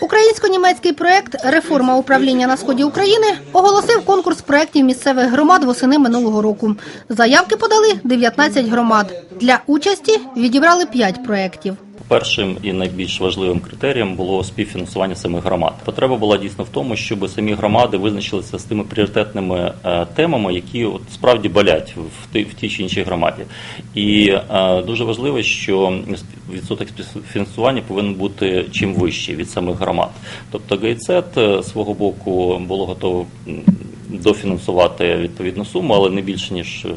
Українсько-німецький проект Реформа управління на сході України оголосив конкурс проєктів місцевих громад восени минулого року. Заявки подали 19 громад. Для участі відібрали 5 проєктів. Першим і найбільш важливим критерієм було співфінансування самих громад. Потреба була дійсно в тому, щоб самі громади визначилися з тими пріоритетними е, темами, які от справді болять в в тій чи іншій громаді. І е, дуже важливо, що відсоток співфінансування повинен бути чим вищий від самих громад. Тобто ГайЦет е, свого боку було готово м, дофінансувати відповідну суму, але не більше ніж е,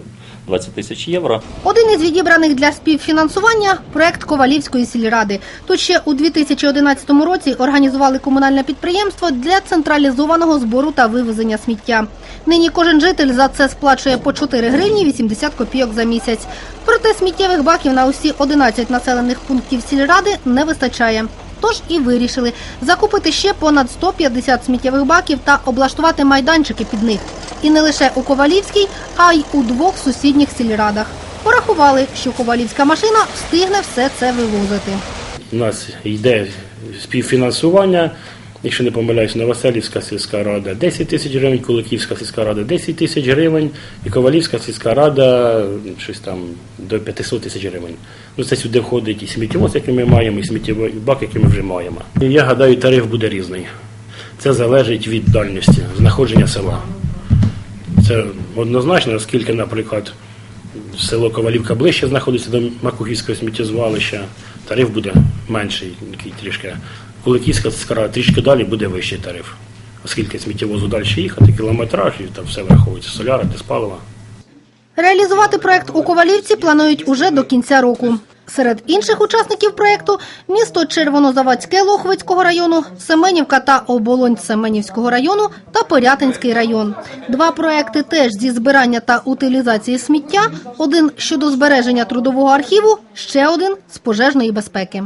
20 тисяч євро. Один із відібраних для співфінансування проект Ковалівської сільради. Тут ще у 2011 році організували комунальне підприємство для централізованого збору та вивезення сміття. Нині кожен житель за це сплачує по 4 гривні 80 копійок за місяць. Проте сміттєвих баків на усі 11 населених пунктів сільради не вистачає. Тож і вирішили закупити ще понад 150 сміттєвих баків та облаштувати майданчики під них. І не лише у Ковалівській, а й у двох сусідніх сільрадах. Порахували, що ковалівська машина встигне все це вивозити. У нас йде співфінансування, якщо не помиляюсь, Новоселівська сільська рада 10 тисяч гривень, Куликівська сільська рада 10 тисяч гривень і Ковалівська сільська рада щось там до 500 тисяч гривень. Ну, це сюди входить і сміттєвоз, який ми маємо, і сміттєвий бак, який ми вже маємо. І я гадаю, тариф буде різний. Це залежить від дальності, знаходження села. Це однозначно, оскільки, наприклад, село Ковалівка ближче знаходиться до Макухівського сміттєзвалища, тариф буде менший, який трішки. Куликівська скара трішки далі буде вищий тариф, оскільки сміттєвозу далі їхати, кілометраж і там все враховується, соляра, диспалива. Реалізувати проект у Ковалівці планують уже до кінця року. Серед інших учасників проекту місто Червонозаводське Лохвицького району, Семенівка та Оболонь Семенівського району та Порятинський район. Два проекти теж зі збирання та утилізації сміття, один щодо збереження трудового архіву, ще один з пожежної безпеки.